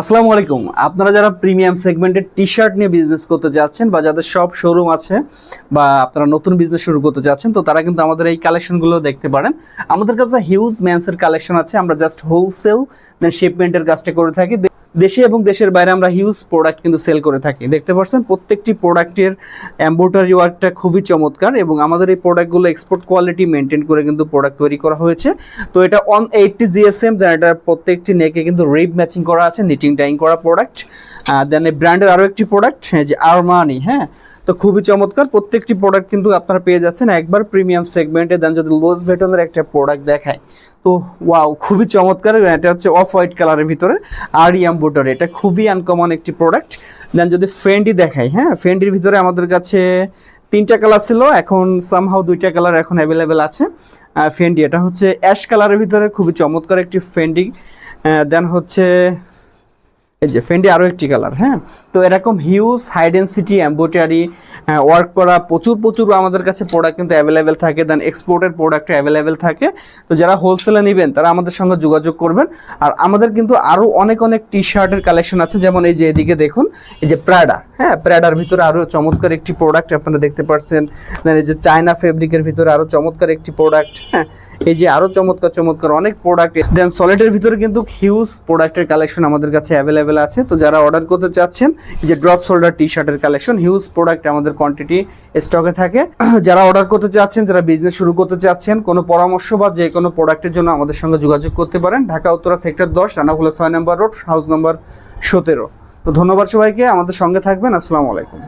আসসালামু আলাইকুম। আপনারা যারা প্রিমিয়াম সেগমেন্টের টি শার্ট নিয়ে বিজনেস করতে যাচ্ছেন বা যাদের সব শোরুম আছে বা আপনারা নতুন বিজনেস শুরু করতে যাচ্ছেন, তো তারা কিন্তু আমাদের এই কালেকশনগুলো দেখতে পারেন। আমাদের কাছে হিউজ ম্যান্সের কালেকশন আছে। আমরা জাস্ট হোলসেল দেন শিপমেন্টের কাজটা করে থাকি। দেশে এবং দেশের বাইরে আমরা হিউজ প্রোডাক্ট কিন্তু সেল করে থাকি। দেখতে পাচ্ছেন, প্রত্যেকটি প্রোডাক্টের অ্যাম্বোটারি ওয়ার্কটা খুবই চমৎকার এবং আমাদের এই প্রোডাক্টগুলো এক্সপোর্ট কোয়ালিটি মেনটেন করে কিন্তু প্রোডাক্ট তৈরি করা হয়েছে। তো এটা অন এইটটি জিএসএম দেন এটা প্রত্যেকটি নেকে কিন্তু রিপ ম্যাচিং করা আছে নিটিং টাইং করা প্রোডাক্ট দেন এই ব্র্যান্ডের আরও একটি প্রোডাক্ট যে আরমানি হ্যাঁ? তো খুবই চমৎকার। প্রত্যেকটি প্রোডাক্ট কিন্তু আপনারা পেয়ে যাচ্ছেন। একবার প্রিমিয়াম সেগমেন্টে দেন যদি লোজ ভেটনের একটা প্রোডাক্ট দেখায়, তো ওয়াও খুবই চমৎকার। এটা হচ্ছে অফ হোয়াইট কালারের ভিতরে আর ইয়াম বুটার এটা খুবই আনকমন একটি প্রোডাক্ট দেন যদি ফেন্ডি দেখাই হ্যাঁ? ফেন্ডির ভিতরে আমাদের কাছে তিনটা কালার ছিল, এখন সামহাও দুইটা কালার এখন অ্যাভেলেবেল আছে। ফেন্ডি এটা হচ্ছে অ্যাশ কালারের ভিতরে, খুবই চমৎকার একটি ফেন্ডি দেন হচ্ছে এই যে ফেন্ডি আরও একটি কালার হ্যাঁ? তো এরকম huge high density embroidery work করা প্রচুর প্রচুর আমাদের কাছে প্রোডাক্ট কিন্তু অ্যাভেলেবেল থাকে। দেন এক্সপোর্টের প্রোডাক্ট অ্যাভেলেবেল থাকে। তো যারা হোলসেলে নেবেন, তারা আমাদের সঙ্গে যোগাযোগ করবেন। আর আমাদের কিন্তু আরও অনেক অনেক টি শার্টের কালেকশন আছে। যেমন এই যে এদিকে দেখুন, এই যে প্রাডা হ্যাঁ? প্রাডার ভিতরে আরও চমৎকার একটি প্রোডাক্ট আপনারা দেখতে পাচ্ছেন দেন এই যে চায়না ফেব্রিকের ভিতরে আরও চমৎকার একটি প্রোডাক্ট হ্যাঁ? এই যে আরও চমৎকার চমৎকার অনেক প্রোডাক্ট দেন সলিডের ভিতরে কিন্তু হিউজ প্রোডাক্টের কালেকশন আমাদের কাছে অ্যাভেলেবেল আছে। তো যারা অর্ডার করতে চাচ্ছেন যে ড্রপ শোল্ডার টি শার্টের কালেকশন হিউজ প্রোডাক্ট আমাদের কোয়ান্টিটি স্টকে থাকে। যারা অর্ডার করতে চাচ্ছেন, যারা বিজনেস শুরু করতে চাচ্ছেন, কোনো পরামর্শ বা যে কোনো প্রোডাক্টের জন্য আমাদের সঙ্গে যোগাযোগ করতে পারেন। ঢাকা, উত্তরা সেক্টর দশ রানাগুলা ছয় নম্বর রোড হাউস নম্বর সতেরো। তো ধন্যবাদ সবাইকে, আমাদের সঙ্গে থাকবেন, আসসালামু আলাইকুম।